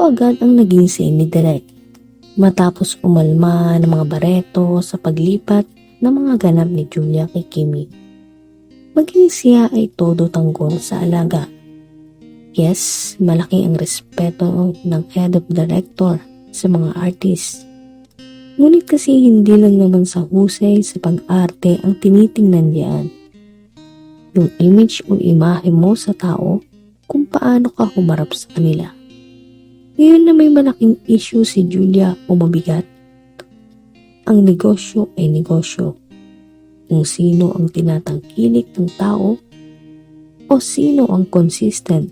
Ito agad ang naging say ni Direk. Matapos umalma ng mga bareto sa paglipat ng mga ganap ni Julia kay Kimi. Maging siya ay todo tanggol sa alaga. Yes, malaki ang respeto ng head of director sa mga artist. Ngunit kasi hindi lang naman sa husay sa pag-arte ang tinitingnan diyan. Yung image o imahe mo sa tao kung paano ka humarap sa kanila. Ngayon na may malaking issue si Julia o mabigat, ang negosyo ay negosyo. Kung sino ang tinatangkilik ng tao o sino ang consistent,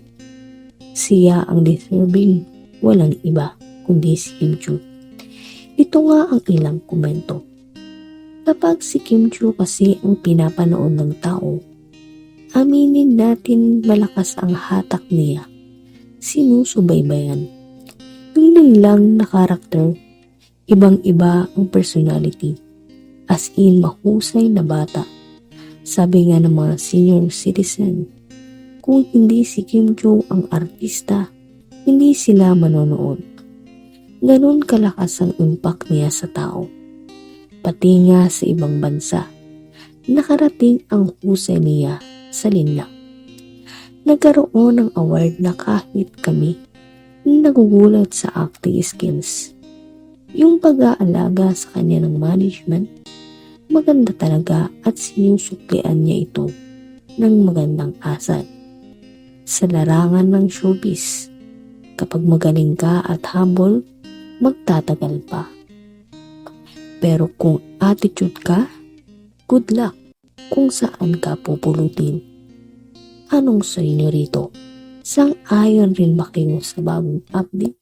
siya ang deserving, walang iba kundi si Kim Chu. Ito nga ang ilang komento. Kapag si Kim Chu kasi ang pinapanood ng tao, aminin natin malakas ang hatak niya. Sinusubaybayan. Nun lang na karakter, ibang-iba ang personality. As in, mahusay na bata. Sabi nga ng mga senior citizen, kung hindi si Kim Chu ang artista, hindi sila manonood. Ganon kalakas ang impact niya sa tao. Pati nga sa ibang bansa, nakarating ang husay niya sa linlang. Nagkaroon ng award na kahit kami nagugulat sa acting skills. Yung pag-aalaga sa kanya ng management, maganda talaga at sinusuklian niya ito ng magandang asal. Sa larangan ng showbiz, kapag magaling ka at humble, magtatagal pa. Pero kung attitude ka, good luck kung saan ka pupulutin. Anong sa inyo rito? Sang ayon rin ba kayo sa bagong update?